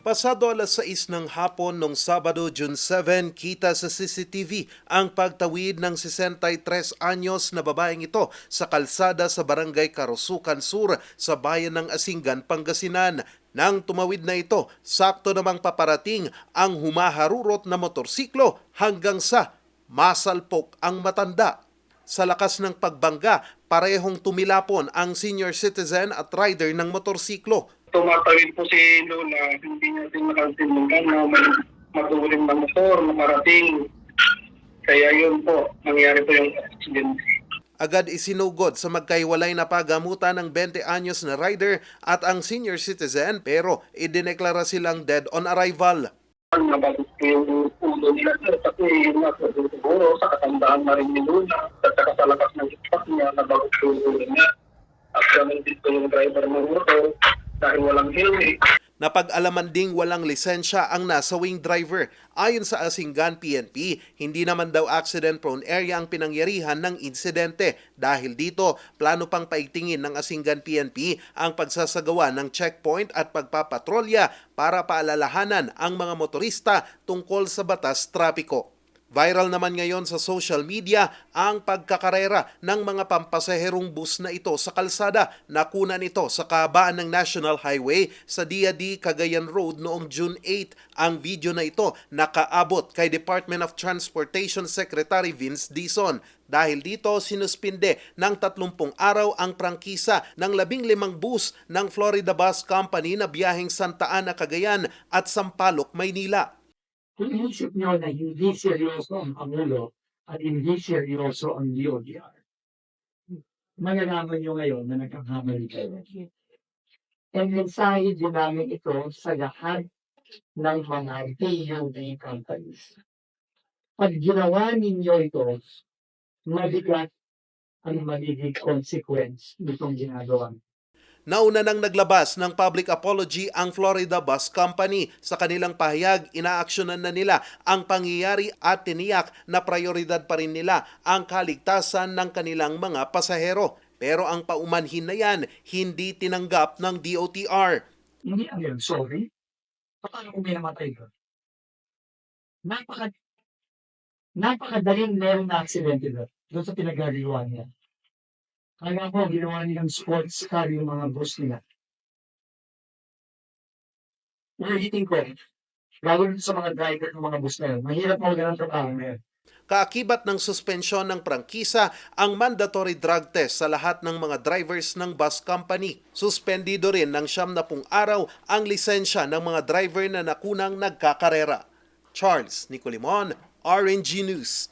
Pasado alas 6 ng hapon nung Sabado, June 7, kita sa CCTV ang pagtawid ng 63 anyos na babaeng ito sa kalsada sa barangay Karusukan Sur sa bayan ng Asingan, Pangasinan. Nang tumawid na ito, sakto namang paparating ang humaharurot na motorsiklo hanggang sa masalpok ang matanda. Sa lakas ng pagbangga, parehong tumilapon ang senior citizen at rider ng motorsiklo. Tumatawid po si Lola, hindi niya din nakasinungan na may matuling na motor, makarating. Kaya yun po, nangyari po yung accident. Agad isinugod sa magkaiwalay na pagamutan ng 20 anyos na rider at ang senior citizen pero idineklara silang dead on arrival. Nabagot po yung ulo nila sir, kasi yun nga siguro sa katandaan na rin ni at saka sa lakas ng impact niya, nabagot yung ulo niya. At ganun din po yung driver ng motor, dahil walang helmet. Napag-alaman ding walang lisensya ang nasawing driver. Ayon sa Asingan PNP, hindi naman daw accident-prone area ang pinangyarihan ng insidente. Dahil dito, plano pang paigtingin ng Asingan PNP ang pagsasagawa ng checkpoint at pagpapatrolya para paalalahanan ang mga motorista tungkol sa batas trapiko. Viral naman ngayon sa social media ang pagkakarera ng mga pampasaherong bus na ito sa kalsada. Nakunan ito sa kabaan ng National Highway sa Diadi, Cagayan Road noong June 8. Ang video na ito nakaabot kay Department of Transportation Secretary Vince Dizon. Dahil dito, sinuspinde ng 30 araw ang prangkisa ng 15 bus ng Florida Bus Company na biyaheng Santa Ana, Cagayan at Sampaloc, Maynila. Kung inisip nyo na hindi seryoso ang Pangulo at hindi seryoso ang DODR, malalaman nyo ngayon na nagkakamali kayo. And mensahe din namin ito sa lahat ng mga PUD companies. Pag ginawa ninyo ito, mabigat ang magiging consequence nitong ginagawa. Nauna nang naglabas ng public apology ang Florida Bus Company. Sa kanilang pahayag, inaaksyonan na nila ang pangyayari at tiniyak na prioridad pa rin nila ang kaligtasan ng kanilang mga pasahero. Pero ang paumanhin na yan, hindi tinanggap ng DOTR. Hindi ang yun, sorry. Paano kung may namatay ka? Napaka, napakadaling meron na aksidente doon. Sa pinagagawa niya. Kaya ko, ginawa nilang sports car yung mga bus nila. Ulitin ko, lalo dito sa mga driver ng mga bus na yun, mahirap mo ganang trabaho na. Kaakibat ng suspensyon ng prangkisa ang mandatory drug test sa lahat ng mga drivers ng bus company. Suspendido rin ng siyam na pung araw ang lisensya ng mga driver na nakunang nagkakarera. Charles Nicolimon, RNG News.